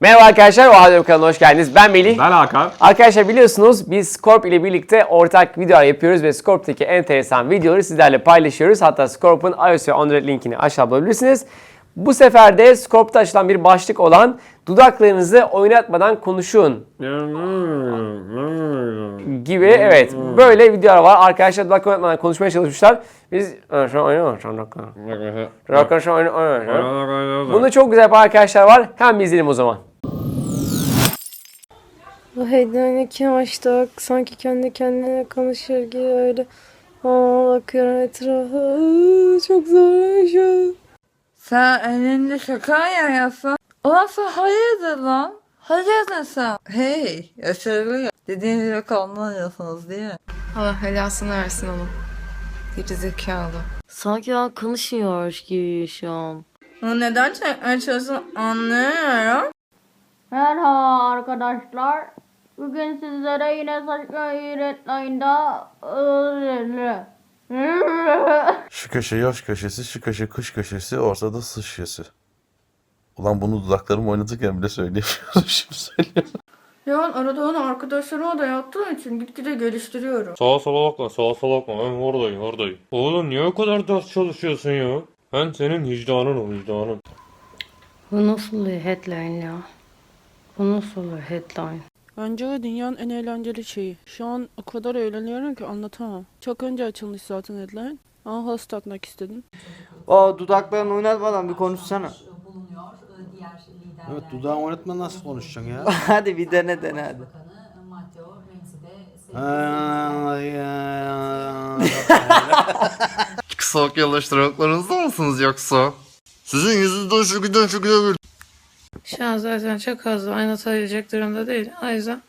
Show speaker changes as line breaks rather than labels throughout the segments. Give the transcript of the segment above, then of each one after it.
Merhaba arkadaşlar, o halde kanalına hoş geldiniz. Ben Melih.
Ben Hakan.
Arkadaşlar biliyorsunuz biz Scorp ile birlikte ortak videolar yapıyoruz ve Scorp'taki enteresan videoları sizlerle paylaşıyoruz. Hatta Scorp'un iOS ve Android linkini aşağı bulabilirsiniz. Bu sefer de Scorp'ta açılan bir başlık olan dudaklarınızı oynatmadan konuşun gibi evet böyle videolar var. Arkadaşlar dudak oynatmadan konuşmaya çalışmışlar. Biz "Ha, şu an oynuyoruz, şu an dakika. Şu an oynuyoruz." Bunu çok güzel yapan arkadaşlar var. Hemen bir izleyelim o zaman.
Bu heyecanı kim açtı? Sanki kendi kendine konuşur gibi öyle. Aa, bakıyorum etrafa. Çok zor şu.
Sen elinde şaka ya yapsan. Ulan sen hayırdır lan? Hayırdır sen? Hey yaşarlı Dediğiniz yok anlamıyorsunuz değil mi?
Allah helasını versin oğlum. Geri zekalı.
Sanki ben konuşmuyor gibi şu an.
Bunu neden çekmeye çalıştın anlamıyorum.
Merhaba arkadaşlar. Bugün sizlere yine saçma öğretmeninde
Şu köşe yaş köşesi, şu köşe kış köşesi, ortada sıç köşesi. Ulan bunu dudaklarım oynatırken bile söyleyemiyorum şimdi söylüyorum.
Ya arada onu arkadaşlarıma da yaptığım için gitgide geliştiriyorum.
Sağa sola bakma, sağa sola bakma. Ben oradayım, oradayım. Oğlum niye o kadar ders çalışıyorsun ya? Ben senin vicdanın o vicdanın.
Bu nasıl bir headline ya? Bu nasıl bir headline?
Bence o dünyanın en eğlenceli şeyi. Şu an o kadar eğleniyorum ki anlatamam. Çok önce açılmış zaten headline. Ama host atmak istedim.
O dudaklarını oynatmadan bir konuşsana.
Evet dudağını oynatma nasıl konuşacaksın ya?
hadi bir dene dene hadi.
Kısa yalıştırmaklarınızda mısınız yoksa? Sizin yüzünüzden şu giden şu giden
Şu an zaten çok fazla oynatabilecek durumda değil. O yüzden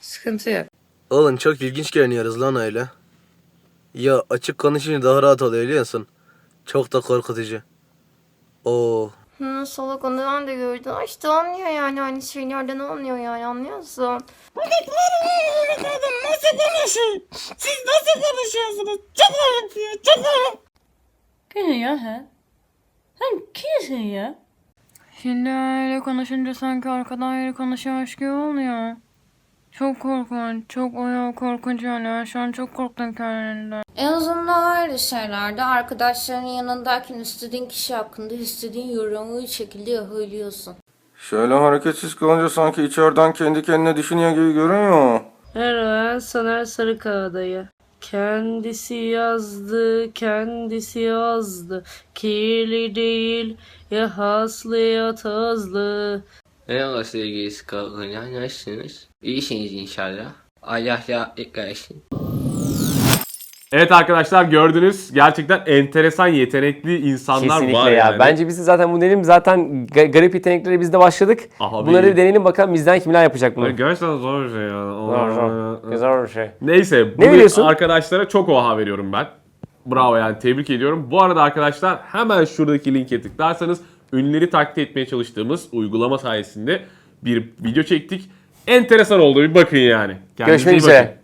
sıkıntı yok.
Oğlum çok ilginç görünüyoruz lan öyle. Ya açık konuşunca daha rahat oluyor biliyorsun. Çok da korkutucu. Oo.
Hı, salak onu ben de gördüm. İşte anlıyor yani aynı şeylerden anlıyor yani anlıyorsun.
Kim ya sen? Sen kimsin ya?
Şimdi öyle konuşunca sanki arkadan yeri konuşuyormuş gibi oluyor. Çok korkunç, çok ayağı korkunç yani. Ben şu an çok korktum kendimden.
En azından öyle şeylerde arkadaşların yanındayken istediğin kişi hakkında istediğin yorumu bir şekilde yapabiliyorsun.
Şöyle hareketsiz kalınca sanki içeriden kendi kendine düşünüyor gibi görünüyor.
Merhaba, Soner Sarıkağ'dayı. Kendisi yazdı, kendisi yazdı. Kirli değil, ya haslı ya tozlu.
Merhaba sevgili Skalkanlar nasılsınız? İyisiniz inşallah. Allah rahatlık versin.
Evet arkadaşlar gördünüz gerçekten enteresan yetenekli insanlar
Kesinlikle
var
ya.
yani.
Bence biz zaten bu deneyelim. Zaten ga- garip yetenekleri biz de başladık.
Abi.
Bunları bir deneyelim bakalım bizden kimler yapacak bunu.
Gerçekten zor bir şey ya.
Zor, zor. Zor bir şey.
Neyse.
Ne
bu
veriyorsun?
Arkadaşlara çok oha veriyorum ben. Bravo yani tebrik ediyorum. Bu arada arkadaşlar hemen şuradaki linke tıklarsanız ünlüleri taklit etmeye çalıştığımız uygulama sayesinde bir video çektik. Enteresan oldu bir bakın yani. Kendinize
Görüşmek üzere.